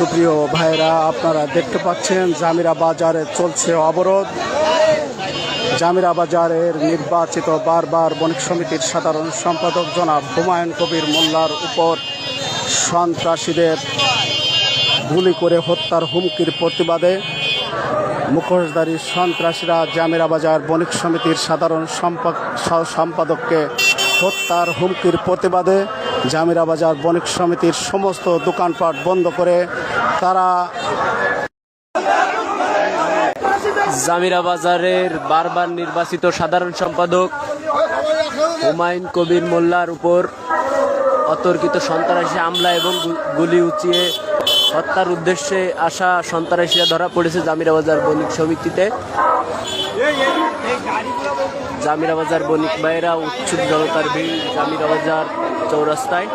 সুপ্রিয় ভাইরা আপনারা দেখতে পাচ্ছেন জামিরা বাজারে চলছে অবরোধ। জামিরা বাজারের নির্বাচিত বারবার বণিক সমিতির সাধারণ সম্পাদক জনাব হুমায়ুন কবির মোল্লার উপর সন্ত্রাসীদের গুলি করে হত্যার হুমকির প্রতিবাদে মুখোশধারী সন্ত্রাসীরা জামিরা বাজার বণিক সমিতির সাধারণ সম্পা- সম্পাদককে হত্যার হুমকির প্রতিবাদে জামিরা বাজার বণিক সমিতির সমস্ত দোকানপাট বন্ধ করে তারা জামিরা বাজারের বারবার নির্বাচিত সাধারণ সম্পাদক হুমায়ুন কবির মোল্লার উপর অতর্কিত সন্ত্রাসী হামলা এবং গুলি উঁচিয়ে হত্যার উদ্দেশ্যে আসা সন্ত্রাসীরা ধরা পড়েছে জামিরা বাজার বণিক সমিতিতে। জামিরা বাজার বণিক ভাইয়েরা উৎসুক জনতার ভিড় জামিরা বাজার চৌরাস্তায়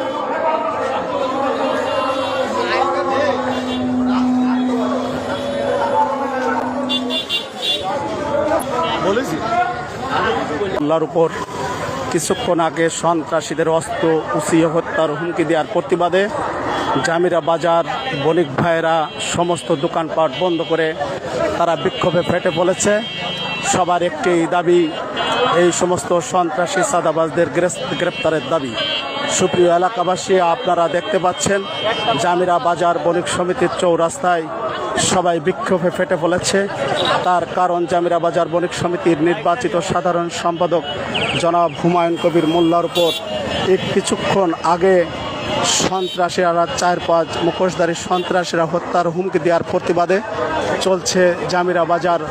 মোল্লার উপর কিছুক্ষণ আগে সন্ত্রাসীদের অস্ত্র উচিয়ে হত্যার হুমকি দেওয়ার প্রতিবাদে জামিরা বাজার বণিক ভাইয়েরা সমস্ত দোকানপাট বন্ধ করে তারা বিক্ষোভে ফেটে পড়েছে। সবার একটি দাবি এই সমস্ত সন্ত্রাসী সাদাবাজদের গ্রেপ্তারের দাবি। সুপ্রিয় এলাকাবাসী, আপনারা দেখতে পাচ্ছেন, জামিরা বাজার বণিক সমিতির চৌরাস্তায় সবাই বিক্ষোভে ফেটে পড়েছে। তার কারণ জামিরা বাজার বণিক সমিতির নির্বাচিত সাধারণ সম্পাদক জনাব হুমায়ুন কবির মোল্লার উপর এক কিছুক্ষণ আগে সন্ত্রাসীরা চার পাঁচ মুখোশধারী সন্ত্রাসীরা হত্যার হুমকি দেওয়ার প্রতিবাদে চলছে জামিরা বাজার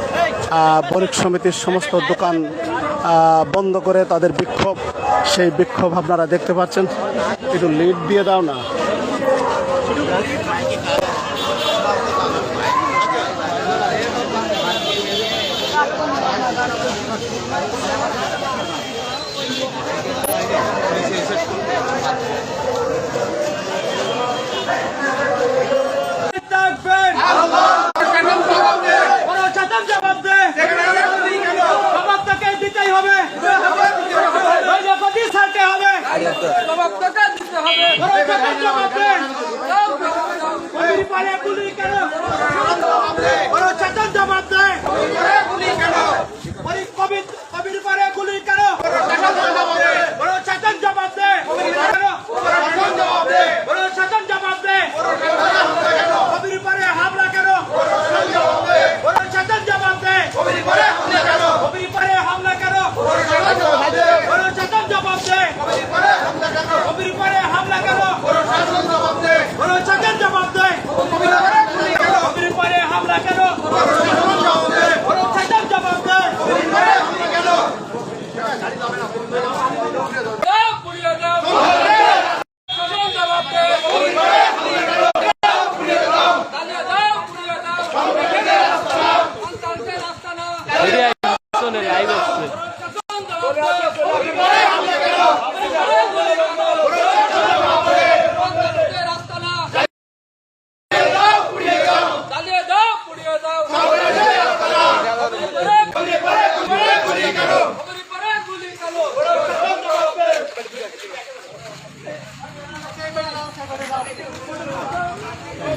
বণিক সমিতির সমস্ত দোকান বন্ধ করে তাদের বিক্ষোভ সেই বিক্ষোভ আপনারা দেখতে পাচ্ছেন। একটু লিড দিয়ে দাও না।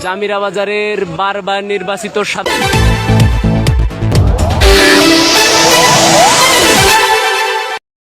জামিরা বাজারের বারবার নির্বাচিত সাধারণ